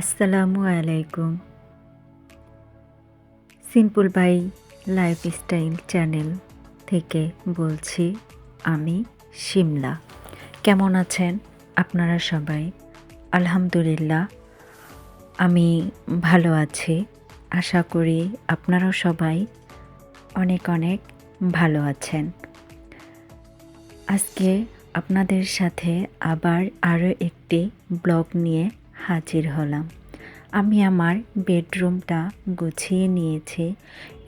আসসালামু আলাইকুম। Simple by lifestyle channel থেকে বলছি, আমি শিমলা। কেমন আছেন আপনারা সবাই? আলহামদুলিল্লাহ, আমি ভালো আছি। আশা করি আপনারাও সবাই অনেক অনেক ভালো আছেন। আজকে আপনাদের সাথে আবার আরও একটি ব্লগ নিয়ে হাজির হলাম। আমি আমার বেডরুমটা গুছিয়ে নিয়েছি।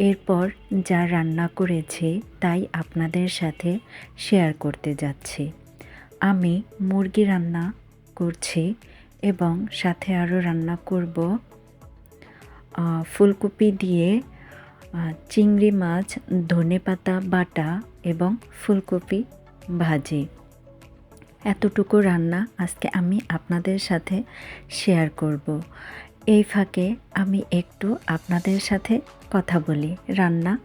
এরপর যা রান্না করেছি তাই আপনাদের সাথে শেয়ার করতে যাচ্ছি। আমি মুরগি রান্না করছি এবং সাথে আরও রান্না করব ফুলকপি দিয়ে চিংড়ি মাছ, ধনেপাতা বাটা এবং ফুলকপি ভাজি। এতটুকু রান্না আজকে আমি আপনাদের সাথে শেয়ার করব। এই ফাঁকে আমি একটু আপনাদের সাথে কথা বলি রান্না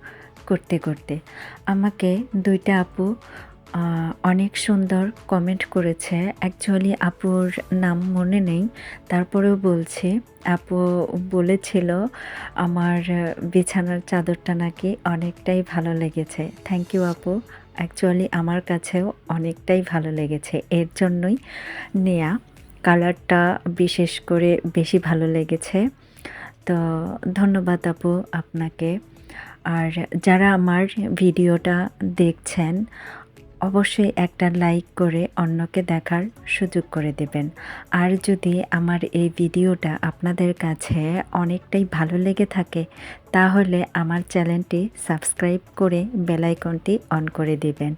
করতে করতে। আমাকে দুইটা আপু অনেক সুন্দর কমেন্ট করেছে। অ্যাকচুয়ালি আপুর নাম মনে নেই। তারপরেও বলছি, আপু বলেছিল, আমার বিছানার চাদরটা নাকি অনেকটাই ভালো লেগেছে। থ্যাংক ইউ আপু। অ্যাকচুয়ালি আমার কাছেও অনেকটাই ভালো লেগেছে। এর জন্যই নেয়া কালারটা বিশেষ করে বেশি ভালো লেগেছে। তো ধন্যবাদ আপু আপনাকে। আর যারা আমার ভিডিওটা দেখছেন অবশ্যই একটা লাইক করে অন্যকে দেখার সুযোগ করে দেবেন। আর যদি আমার এই ভিডিওটা আপনাদের কাছে অনেকটাই ভালো লেগে থাকে, তাহলে আমার চ্যানেলটি সাবস্ক্রাইব করে বেলাইকনটি অন করে দেবেন।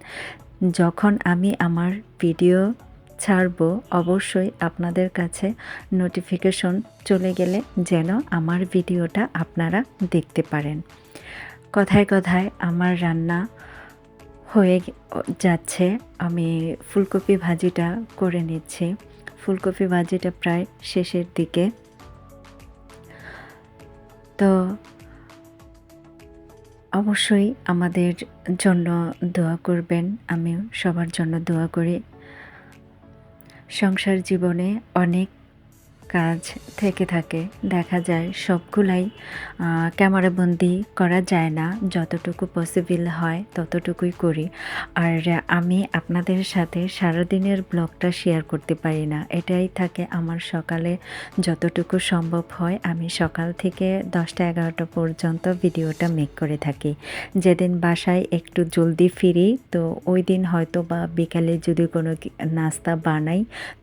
যখন আমি আমার ভিডিও ছাড়বো, অবশ্যই আপনাদের কাছে নোটিফিকেশন চলে গেলে যেন আমার ভিডিওটা আপনারা দেখতে পারেন। কথায় কথায় আমার রান্না হয়ে যাচ্ছে। আমি ফুলকপি ভাজিটা করে নিচ্ছি। ফুলকপি ভাজিটা প্রায় শেষের দিকে। তো অবশ্যই আমাদের জন্য দোয়া করবেন। আমিও সবার জন্য দোয়া করি। সংসার জীবনে অনেক কাজ থেকে থাকে। দেখা যায় সবগুলাই ক্যামেরাবন্দি করা যায় না। যতটুকু পসিবল হয় ততটুকুই করি। আর আমি আপনাদের সাথে সারাদিনের ব্লগটা শেয়ার করতে পারি না। এটাই থাকে আমার সকালে যতটুকু সম্ভব হয়, আমি সকাল থেকে দশটা এগারোটা পর্যন্ত ভিডিওটা মেক করে থাকি। যেদিন বাসায় একটু জলদি ফিরি, তো ওই দিন হয়তো বা বিকালে যদি কোনো নাস্তা বানাই,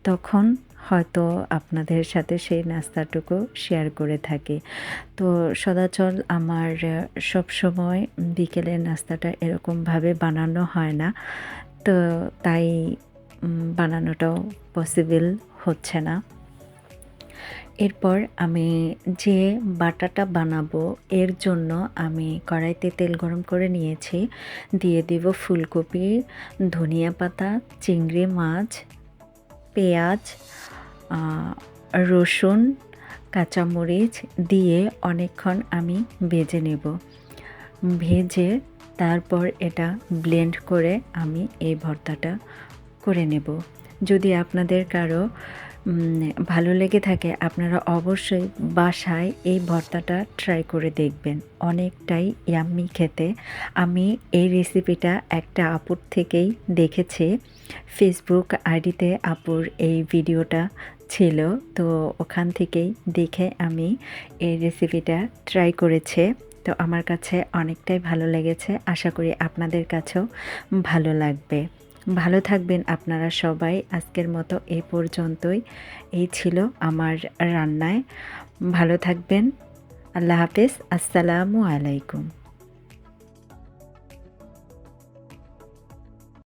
তখন হয়তো আপনাদের সাথে সেই নাস্তাটুকু শেয়ার করে থাকি। তো সদাচল আমার সব সময় বিকেলের নাস্তাটা এরকমভাবে বানানো হয় না। তো তাই বানানোটাও পসিবল হচ্ছে না। এরপর আমি যে বাটাটা বানাবো, এর জন্য আমি কড়াইতে তেল গরম করে নিয়েছি। দিয়ে দিব ফুলকপি, ধনিয়া পাতা, চিংড়ি মাছ পেঁয়াজ রসুন, কাঁচামরিচ দিয়ে অনেকক্ষণ আমি ভেজে নেব। ভেজে তারপর এটা ব্লেন্ড করে আমি এই ভর্তাটা করে নেব। যদি আপনাদের কারও ভালো লেগে থাকে, আপনারা অবশ্যই বাসায় এই ভর্তাটা ট্রাই করে দেখবেন। অনেকটাই ইয়াম্মি খেতে। আমি এই রেসিপিটা একটা আপুর থেকেই দেখেছি। ফেসবুক আইডিতে আপুর এই ভিডিওটা ছিল। তো ওখান থেকেই দেখে আমি এই রেসিপিটা ট্রাই করেছে। তো আমার কাছে অনেকটাই ভালো লেগেছে। আশা করি আপনাদের কাছেও ভালো লাগবে। ভালো থাকবেন আপনারা সবাই। আজকের মতো এই পর্যন্তই। এই ছিল আমার রান্নায়। ভালো থাকবেন। আল্লাহ হাফেজ। আসসালামু আলাইকুম।